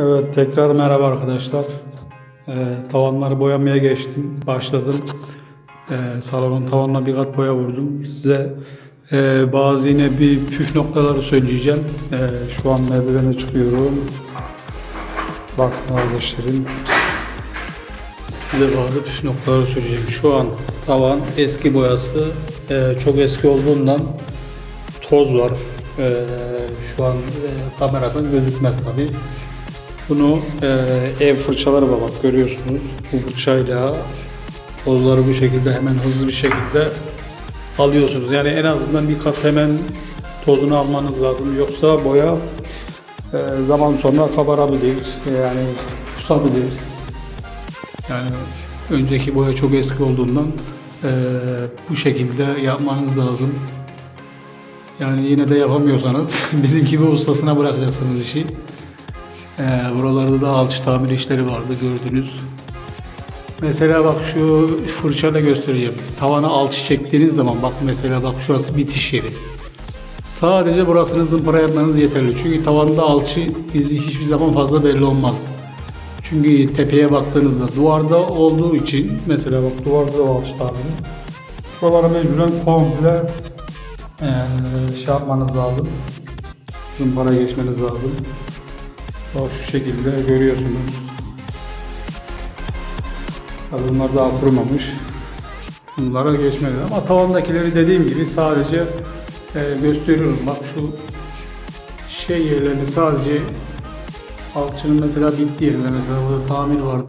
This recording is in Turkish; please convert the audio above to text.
Evet tekrar merhaba arkadaşlar. Ee, tavanları boyamaya geçtim. Başladım. Ee, salonun tavanına bir kat boya vurdum. Size e, bazı yine bir püf noktaları söyleyeceğim. Ee, şu an merdivene çıkıyorum. Bakın arkadaşlarım. Size bazı püf noktaları söyleyeceğim. Şu an tavan eski boyası. Ee, çok eski olduğundan toz var. Ee, şu an e, kameradan gözükmez tabii. Bunu e, ev fırçaları var bak görüyorsunuz. Bu fırçayla tozları bu şekilde hemen hızlı bir şekilde alıyorsunuz. Yani en azından bir kat hemen tozunu almanız lazım. Yoksa boya e, zaman sonra kabarabilir. Yani kusabilir. Yani önceki boya çok eski olduğundan e, bu şekilde yapmanız lazım. Yani yine de yapamıyorsanız bizim gibi ustasına bırakacaksınız işi. Ee, buralarda da alçı tamir işleri vardı gördünüz. Mesela bak şu fırçayla göstereceğim. Tavana alçı çektiğiniz zaman bak mesela bak şurası bitiş yeri. Sadece burasını zımpara yapmanız yeterli. Çünkü tavanda alçı izi hiçbir zaman fazla belli olmaz. Çünkü tepeye baktığınızda duvarda olduğu için mesela bak duvarda da alçı tamiri. Şuralara mecburen komple eee şey yapmanız lazım. Zımpara geçmeniz lazım. Bak şu şekilde görüyorsunuz. Bunlar daha kurumamış. Bunlara geçmedi ama tavandakileri dediğim gibi sadece e, gösteriyorum. Bak şu şey yerlerini sadece alçının mesela bittiği yerinde mesela burada tamir vardı.